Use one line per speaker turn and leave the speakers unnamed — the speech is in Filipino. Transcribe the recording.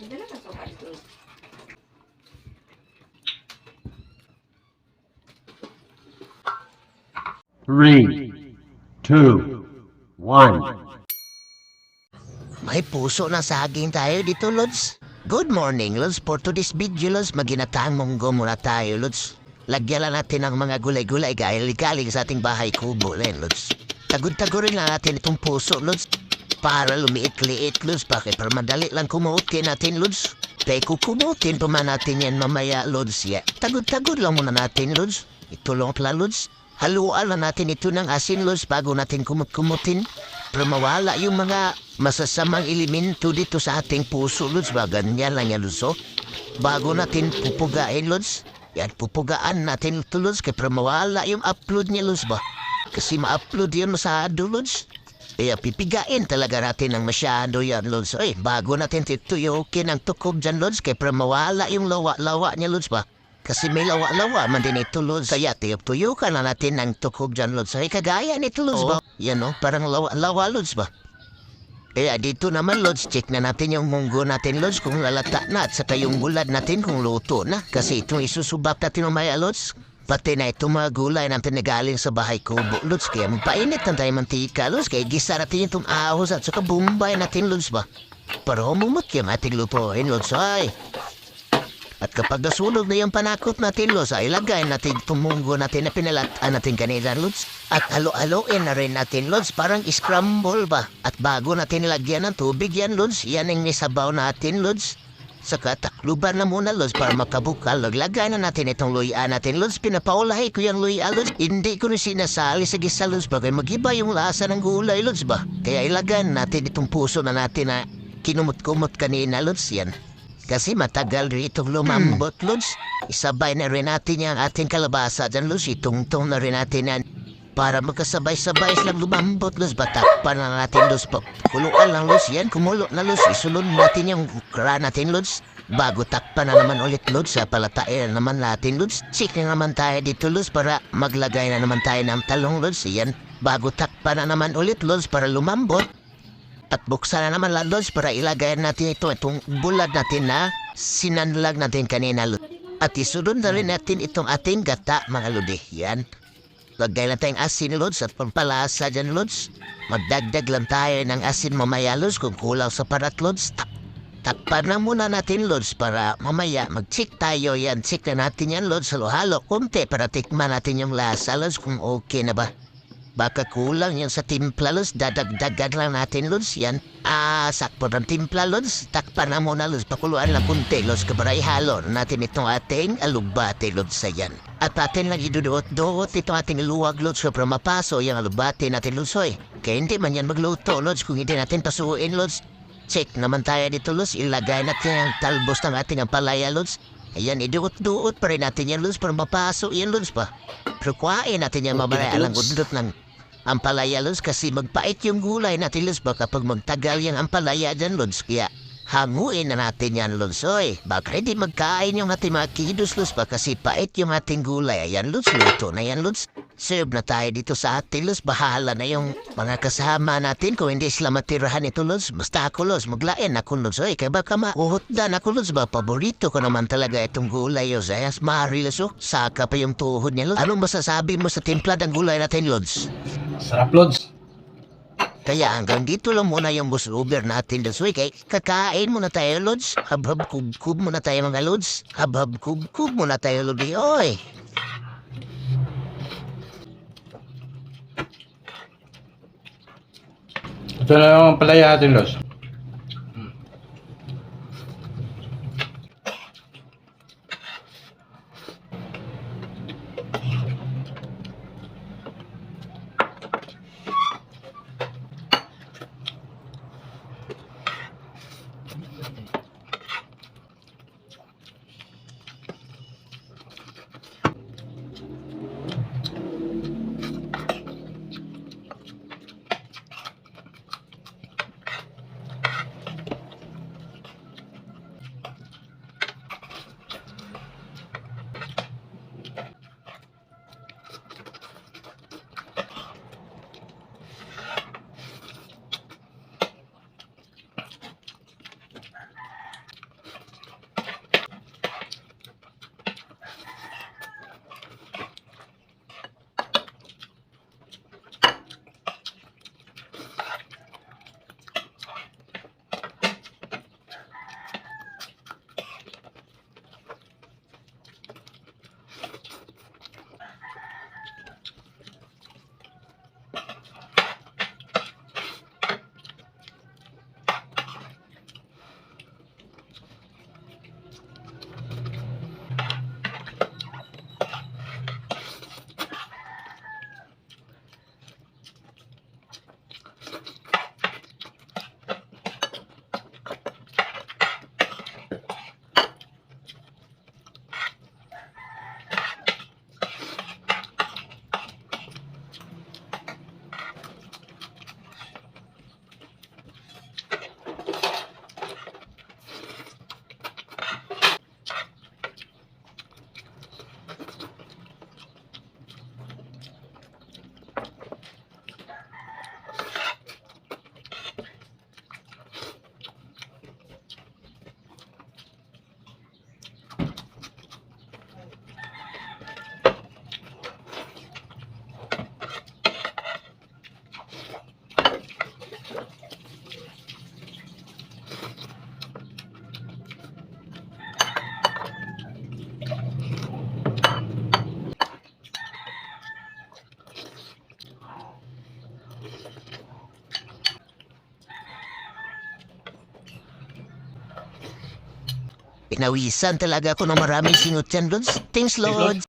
Ka sa kasto.
Three, two, one.
May puso na saging tayo dito, Lods. Good morning, Lods. For today's video, Lods, maginatang munggo muna tayo, Lods. Lagyan lang natin ng mga gulay-gulay galing sa ating bahay kubo, len, Lods. Tagod-tagurin na natin itong puso, Lods. Para lumiit-liit, Lods. Bakit? Para madali lang kumutin natin, Lods. Kaya kukumutin pa man natin yan mamaya, Lods. Yeah. Tagod-tagod lang muna natin, Lods. Ito lang pala, Lods. Haluan lang natin ito ng asin, Lods, bago natin kumut-kumutin. Para mawala yung mga masasamang elemento dito sa ating puso, Lods. Ba, ganyan lang yan, Lods. oh. Bago natin pupugain, Lods. Yan, pupugaan natin ito, Lods. Kaya para mawala yung upload niya, Lods ba? Kasi ma-upload yun masyado, Lods. Kaya pipigain talaga natin ng masyado yan, Lods. Ay, bago natin tituyukin ang tukob dyan, Lods. Kaya para mawala yung lawa-lawa niya, Lods ba? Kasi may lawa-lawa man din ito, Lods. Kaya tiyok-tuyukan na natin ng tukob dyan, Lods. Ay, kagaya nito, Lods ba? Yan, oh, parang lawa-lawa, Lods ba? Kaya dito naman, Lods, check na natin yung munggo natin, Lods, kung lalata na at saka yung gulad natin kung luto na. Kasi itong isusubak natin mamaya, Lods. Pati na itong mga gulay natin na galing sa bahay kubo, Lods. Kaya magpainit na tayo mantika, Lods. Kaya gisa natin itong ahos at saka bumbay natin, Lods ba? Para humumot yung ating lutuin, Lods. Ay, at kapag nasunog na yung panakot natin, Los, ay lagay natin itong munggo natin na pinalataan natin kanina, Lods. At halo-haloin na rin natin, Lods, parang scramble ba? At bago natin lagyan ng tubig yan, Lods, yan ang nisabaw natin, Lods. Saka takluban na muna, Lods, para makabukal. Naglagay na natin itong luya natin, Lods. Pinapaulahay ko yung luya, Lods. Hindi ko na sinasali sa gisa, Lods, bagay magiba yung lasa ng gulay, Lods ba? Kaya ilagay natin itong puso na natin na kinumot-kumot kanina, Lods, yan. Kasi matagal rito lumambot, Lods. Isabay na rin natin yung ating kalabasa dyan, Lods. Itungtong na rin natin yan. Para magkasabay-sabay silang lumambot, Lods. Batakpan na natin, Lods. Pa- Kuluan lang, Lods. Yan, kumulo na, Lods. Isunod natin yung kra natin, Lods. Bago takpan na naman ulit, Lods. Sa palatain na naman natin, Lods. Check na naman tayo dito, Lods. Para maglagay na naman tayo ng talong, Lods. Yan. Bago takpan na naman ulit, Lods. Para lumambot. At buksan na naman lalos para ilagay natin ito, itong bulad natin na sinanlag natin kanina. Lod. At isunod na rin natin itong ating gata, mga lodi. Yan. Lagay lang tayong asin, Lods, at pampalasa dyan, Lods. Magdagdag lang tayo ng asin mamaya, Lods, kung kulang sa parat, Lods. Tak takpan na muna natin, Lods, para mamaya mag-check tayo yan. Check na natin yan, Lods, halo-halo, kunti para tikman natin yung lasa, Lods, kung okay na ba. Baka kulang yan sa timpla, Lods. Dadagdagan lang natin, Lods. Yan. Ah, sakpo ng timpla, Lods. Takpan na muna, Lods. Pakuluan lang kunti, Lods. Kabara ihalo na natin itong ating alubate, Lods, sa yan. At atin lang iduduot-duot itong ating luwag, Lods. Para mapaso yung alubate natin, Lods. Oy. Kaya hindi man yan magluto, Lods. Kung hindi natin pasuin, Lods. Check naman tayo dito, Lods. Ilagay natin ang talbos ng ating ampalaya, Lods. Ayan, iduot-duot pa rin natin yan, Lods. Para mapaso yan, Lods, pa. Pero kuhain natin yan mamaya
Okay,
lang
Lods.
gudlot ng ampalaya, Lods, kasi magpait yung gulay natin, Lods, baka pag magtagal yung ampalaya dyan, Lods, kaya hanguin na natin yan, Lods, oy. Baka hindi magkain yung ating mga kidos, Lods, ba, kasi pait yung ating gulay. Ayan, Lods, luto na yan, Lods. Serve na tayo dito sa atin, Lods. Bahala na yung mga kasama natin kung hindi sila matirahan ito, Lods. Basta ako, Lods, maglain ako, Lods, oy. Kaya baka mauhutdan ako, Lods, ba, paborito ko naman talaga itong gulay, Lods. Ayas, mahari, Lods, oh. Saka pa yung tuhod niya, Lods. Anong masasabi mo sa timpla ng gulay natin, Lods?
Sarap, Lods.
Kaya hanggang dito lang muna yung bus Uber natin this week. Eh, kakain muna tayo, Lods. Habhab kub-kub muna tayo, mga Lods. Habhab kub-kub muna tayo, Lodi. Oy!
Ito na lang ang palaya atin, Los.
Pinawisan talaga ako ng maraming singot yan, Lods. Thanks, Lods.